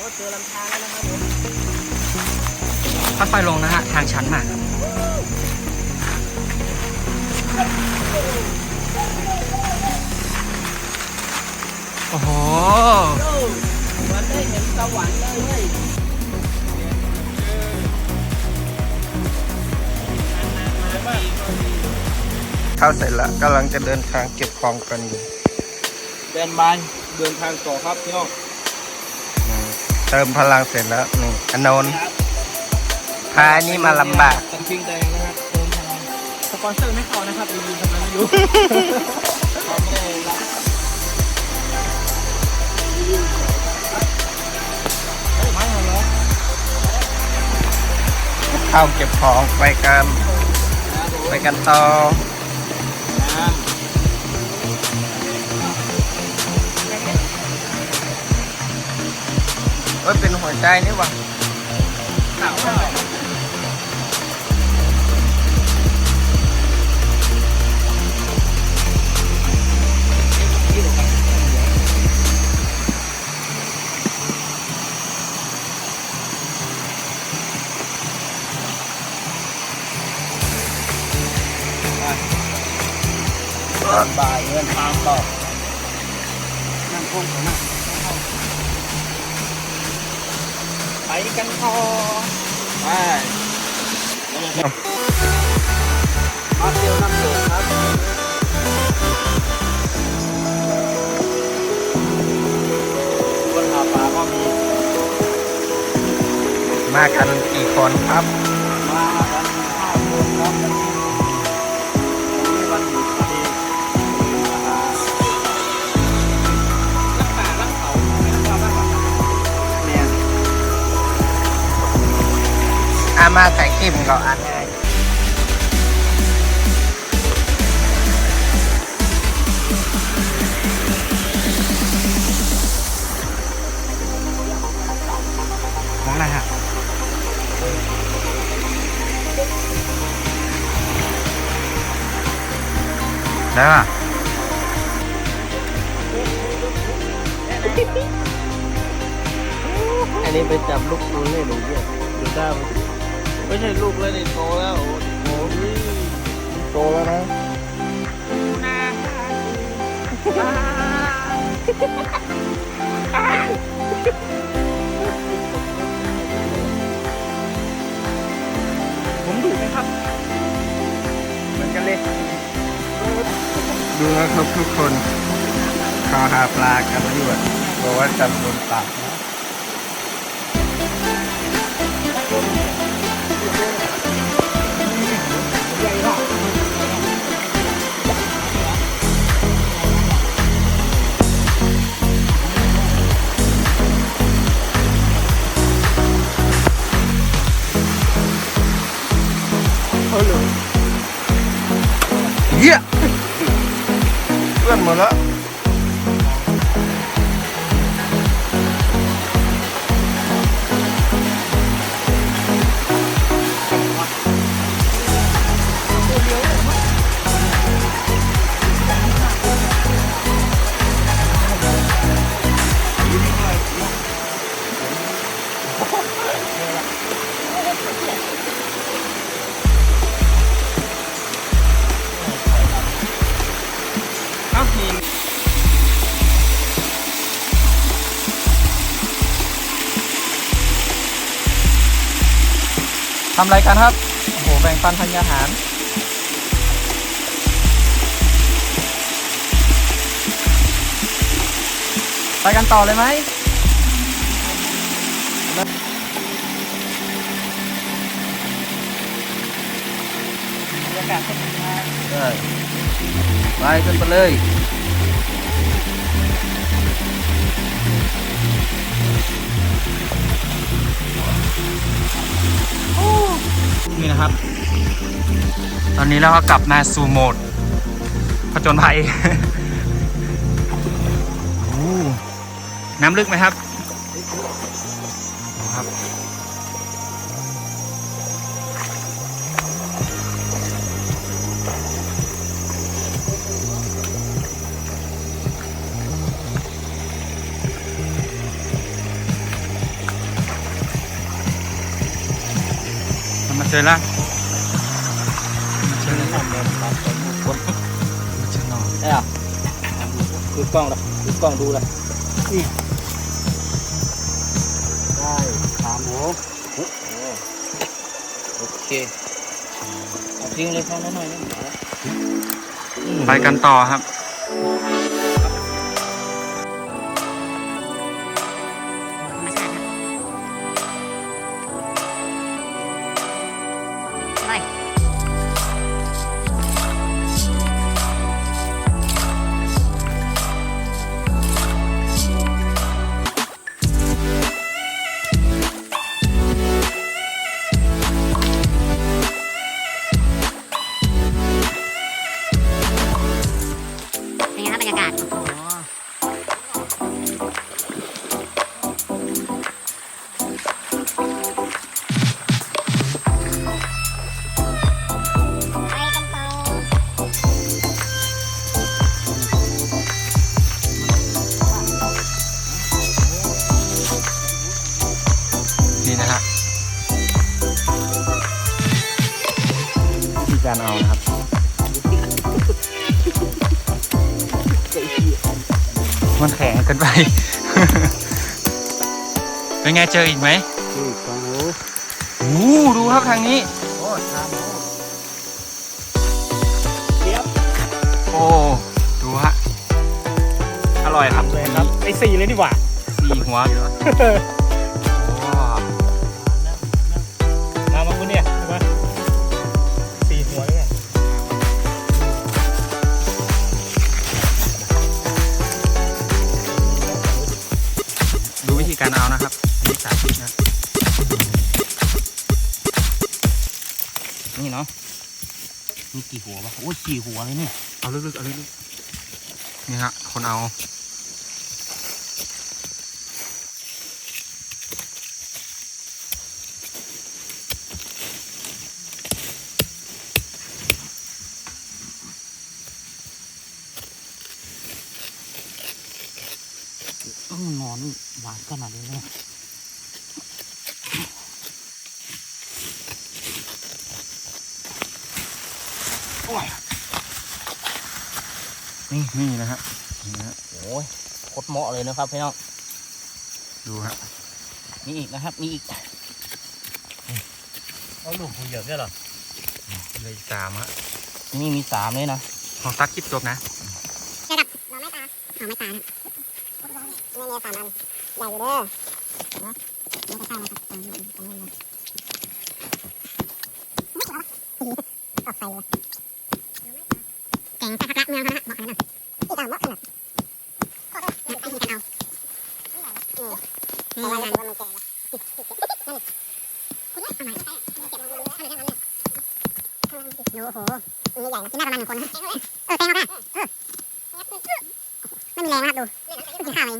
เราก็เจอลำธารแล้วนะครับผมค่อยๆลงนะฮะ ทางชันมากโอ้โหโอ้เหมือนได้เห็นสวรรค์เลยเว้ยเข้าเสร็จแล้วกำลังจะเดินทางเก็บของกันอยู่เดินบานเดินทางต่อครับพี่น้องอืม เติมพลังเสร็จแล้วนี่อนนท์พาอันนี้มาลำบากตันพิงแดงนะครับเติมพลังสปอนเซอร์ไม่เข้านะครับรีวิวทำไมไม่รู้เขาไม่ได้รับเข้าเก็บของไปกัน ไปกันต่อ เอ้ยเป็นหัวใจนี่หวะหนาวมากบ่ายเงินทางต่อนั่งคงของนั่ ไปกันพอไปมาเที่ยวน้ำตกครับบนหาปลาก็มี มากันกี่คนครับามาใส่คลิปก่อนอันไงของอะไรฮะได้ป่ะอันนี้ไปจับลูกปูเล่นหรือเปล่าดูได้ ไมไม่ใช่ลูกเล่นโตแล้วโอ้โหโตแล้วนะผมดุไหมครับ เหมือนกันเลย ดูนะครับทุกคน ขอหาปลากันอยู่บอกว่าจำโดนปากนะ เหี้ยเพื่ ทำอะไรกันครับ โอ้โห แบ่งปันพันยาหาร ไปกันต่อเลยไหมบรรยากาศเป็นยังไงใช่ไปขึ้นไปเลย นี่นะครับ ตอนนี้เราก็กลับมาสู่โหมดผจญภัยน้ำลึกไหมครับ เจอแล้วเชิญทำแบบรับสมมุติคนเจอหนอนได้อะดูกล้องละดูกล้องดูละนี่ได้ขาหมูโอ้โอเคเอาทิ้งเลยข้างนั้นหน่อยนะมาแล้วอืมไปกันต่อครับ นี่นะฮะวิธีการเอานะครับมันแข็งเกันไป เป็นไงเจออีกไหมนี่ขาหมูโอ้โหดูครับทางนี้ โอ้ขาหมูเจี๊ยบโอ้ ดูฮะ อร่อยครับเลยครับไอ้สี่เลยดีกว่าสี่หัวโนี่เนาะมีกี่หัววะโอ้ยสี่หัวเลยเนี่ยเอาลึกๆเอาลึกๆนี่ฮะคนเอาเออนอนนี่หวานขนาดนี้เลยโอ้ย นี่นี่นะฮะนี่นะฮะโอ้ยโคตรเหมาะเลยนะครับพี่น้องดูฮะมีอีกนะครับ มีอีกเอาลูกหูเหยอะใช่หรอเลยสามฮะนี่มีสามเลยนะของตักคลิปจบนะระดับหน่อไม้ตาหน่อไม้ตาเนี่ยเนี่ยสามอันใหญ่อยู่เด้อเนาะแล้วก็ข้าวนะครับตามนี้ตามนี้เลยออกไปเลย แก่งแต่พักรักเมืองเขานะเหมาะขนาดนั้นที่ตามเหมาะขนาดนี่วิธีการเอาแต่ว่างานว่ามันแก่ล้วนั่นคุณเอาเก็บมันเลยให้มันเลยโอ้โหนี่ใหญ่นะกินได้ประมาณหนึ่งคนนะเออแตงเอาได้เออไม่มีแรงนะครับดูกินข้าวเอง